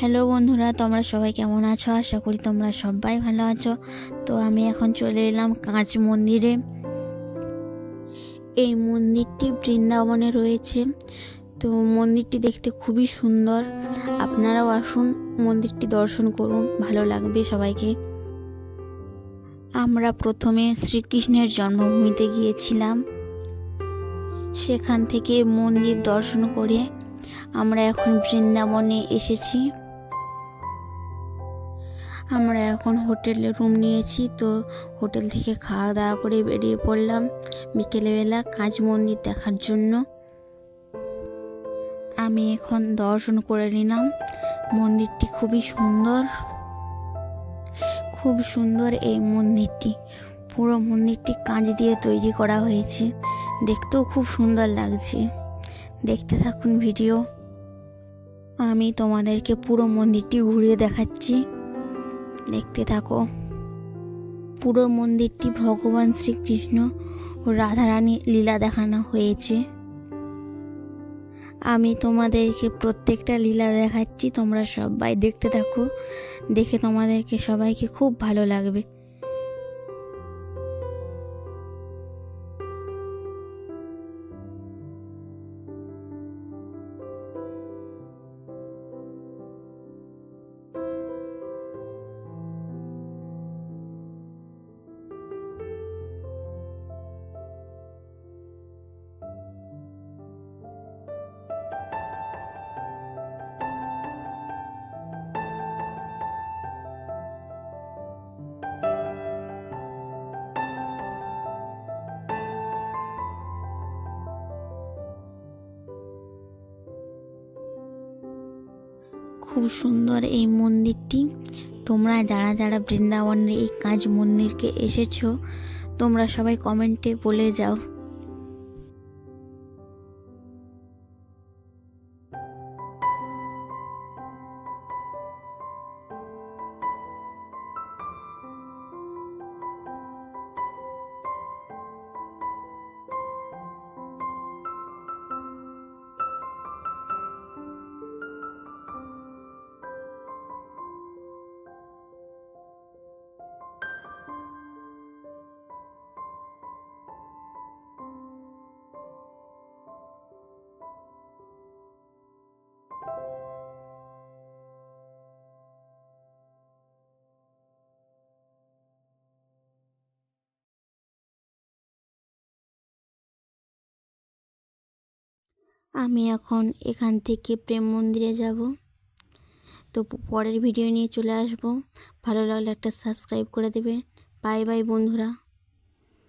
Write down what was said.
Hello বন্ধুরা, তোমরা সবাই কেমন আছো? আশা করি তোমরা সবাই ভালো আছো। তো আমি এখন চলে এলাম কাঁচ মন্দিরে। এই মন্দিরটি বৃন্দাবনে রয়েছে। তো মন্দিরটি দেখতে খুবই সুন্দর। আপনারাও আসুন, মন্দিরটি দর্শন করুন, ভালো লাগবে সবাইকে। আমরা প্রথমে শ্রীকৃষ্ণের জন্মভূমিতে গিয়েছিলাম। সেখান থেকে মন্দির দর্শন করে আমরা এখন বৃন্দাবনে এসেছি। আমরা এখন হোটেলে রুম নিয়েছি, তো হোটেল থেকে খাওয়া দাওয়া করে বেরিয়ে পড়লাম বিকেলবেলা কাজ মন্দির দেখার জন্য। আমি এখন দর্শন করে নিলাম, মন্দিরটি খুবই সুন্দর। খুব সুন্দর এই মন্দিরটি, পুরো মন্দিরটি কাঁচ দিয়ে তৈরি করা হয়েছে, দেখতেও খুব সুন্দর লাগছে। দেখতে থাকুন ভিডিও। আমি তোমাদেরকে পুরো মন্দিরটি ঘুরিয়ে দেখাচ্ছি। দেখতে থাকো। পুরো মন্দিরটি ভগবান শ্রীকৃষ্ণ ও রাধারানী লীলা দেখানো হয়েছে। আমি তোমাদেরকে প্রত্যেকটা লীলা দেখাচ্ছি, তোমরা সবাই দেখতে থাকো। দেখে তোমাদেরকে সবাইকে খুব ভালো লাগবে। খুব সুন্দর এই মন্দিরটি। তোমরা যারা যারা বৃন্দাবনের এই কাজ মন্দিরকে এসেছ, তোমরা সবাই কমেন্টে বলে যাও। আমি এখন এখান থেকে প্রেম মন্দিরে যাব। তো পরের ভিডিও নিয়ে চলে আসব। ভালো লাগলে একটা সাবস্ক্রাইব করে দেবে। বাই বাই বন্ধুরা।